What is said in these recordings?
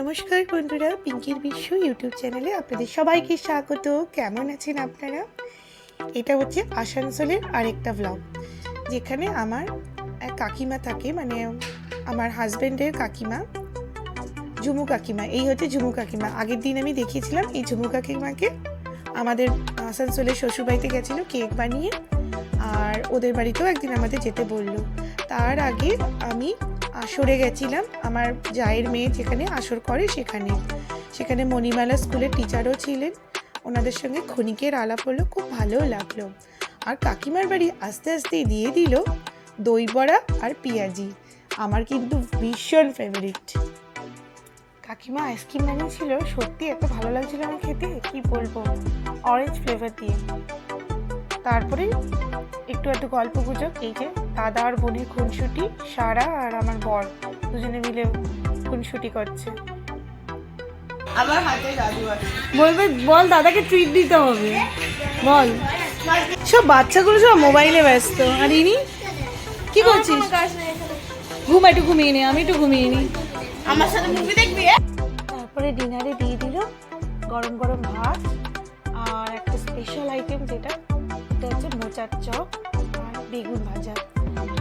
নমস্কার বন্ধুরা, পিঙ্কির বিশ্ব ইউটিউব চ্যানেলে আপনাদের সবাইকে স্বাগত। কেমন আছেন আপনারা? এটা হচ্ছে আসানসোলের আরেকটা ব্লগ যেখানে আমার এক কাকিমা থাকে মানে আমার হাজব্যান্ডের কাকিমা, ঝুমু কাকিমা। এই হচ্ছে ঝুমু কাকিমা। আগের দিন আমি দেখিয়েছিলাম, এই ঝুমু কাকিমাকে আমাদের আসানসোলের শ্বশুরবাড়িতে গেছিল কেক বানিয়ে, আর ওদের বাড়িতেও একদিন আমাদের যেতে বলল। তার আগে আমি আসরে গেছিলাম। আমার জায়ের মেয়ে যেখানে আসর করে সেখানে। সেখানে মণিমালা স্কুলের টিচারও ছিলেন। ওনাদের সঙ্গে ক্ষণিকের আলাপ হলো, খুব ভালোও লাগল। আর কাকিমার বাড়ি আস্তে আস্তে দিয়ে দিল দই বড়া আর পেঁয়াজি। আমার কিন্তু ভীষণ ফেভারিট কাকিমা আইসক্রিম বানিয়েছিল, সত্যি এত ভালো লাগছিল আমার খেতে, কি বলব? অরেঞ্জ ফ্লেভার দিয়ে। তারপরে একটু একটু গল্প গুজব এই যে দাদা আর বোনের খুনসুটি সারা আর আমার বর দুজনে মিলে খুনসুটি করছে। আমার হাতে জাদু আছে। বলবে বল দাদাকে ট্রিট দিতে হবে। বল। সব বাচ্চাগুলো সব মোবাইলে ব্যস্ত। আর ইনি? কি করছিস? ঘুম একটু ঘুমিয়ে নে আমি একটু ঘুমিয়ে নি। আমার সাথে মুভি দেখবি? তারপরে ডিনারে দিয়ে দিল গরম গরম ভাত আর একটা স্পেশাল আইটেম যেটা এটা হচ্ছে মোচার চপ আর বেগুন ভাজা।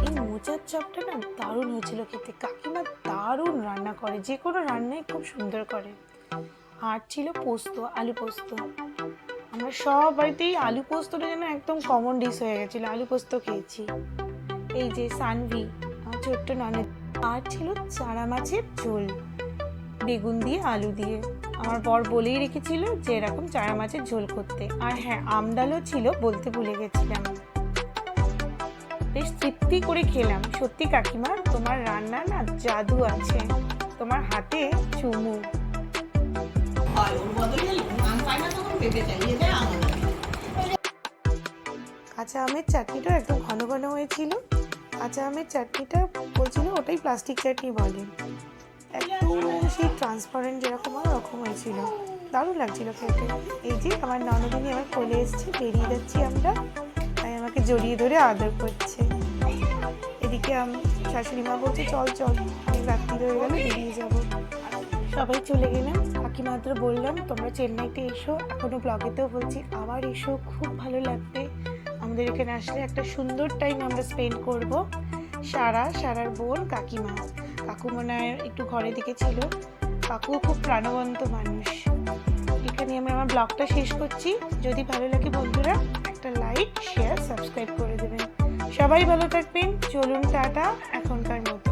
এই মোচার চপটা না দারুণ হয়েছিল খেতে। কাকিমা দারুণ রান্না করে, যে কোনো রান্নাই খুব সুন্দর করে। আর ছিল পোস্ত, আলু পোস্ত। আমরা সব বাড়িতেই আলু পোস্তটা যেন একদম কমন ডিশ হয়ে গেছিল। আলু পোস্ত খেয়েছি। এই যে সানভি, আমার ছোট্ট ননদ। আর ছিল চারা মাছের ঝোল। বেগুন দিয়ে, আলু দিয়ে। আমার বর বলেই রেখেছিল যে এরকম চারা মাছের ঝোল করতে। আর হ্যাঁ আমডালও ছিল বলতে ভুলে গেছিলাম। বেশ তৃপ্তি করে খেলাম। সত্যি কাকিমা, তোমার রান্না না জাদু আছে। তোমার হাতে চুমু। কাঁচা আমের চাটনিটা একদম ঘন ঘন হয়েছিল। কাঁচা আমের চাটনিটা বলছিল ওটাই প্লাস্টিক চাটনি বলে। একটু ট্রান্সপারেন্ট যেরকম হয় ওরকম হয়েছিল। দারুণ লাগছিল খেতে। এই যে আমার ননদিনী আমার কোলে এসছে, বেরিয়ে যাচ্ছি আমরা। তাই আমাকে জড়িয়ে ধরে আদর করছে। এদিকে আম- শাশুড়ি মা বলছে, চল চল অনেক রাত্রি হয়ে গেলে, বেরিয়ে যাব। সবাই চলে গেলাম। কাকিমাত্র বললাম, তোমরা চেন্নাইতে এসো। এখনও ব্লগেতেও বলছি, আবার এসো, খুব ভালো লাগবে। আমাদের এখানে আসলে একটা সুন্দর টাইম আমরা স্পেন্ড করব। সারা, সারার বোন কাকিমা। কাকু মনে হয় একটু ঘরে দিকে ছিল। কাকুও খুব প্রাণবন্ত মানুষ। এখানে আমি আমার ব্লগটা শেষ করছি। যদি ভালো লাগে বন্ধুরা, একটা লাইক শেয়ার সাবস্ক্রাইব করে দেবেন। সবাই ভালো থাকবেন। চলুন টাটা, এখনকার মতো।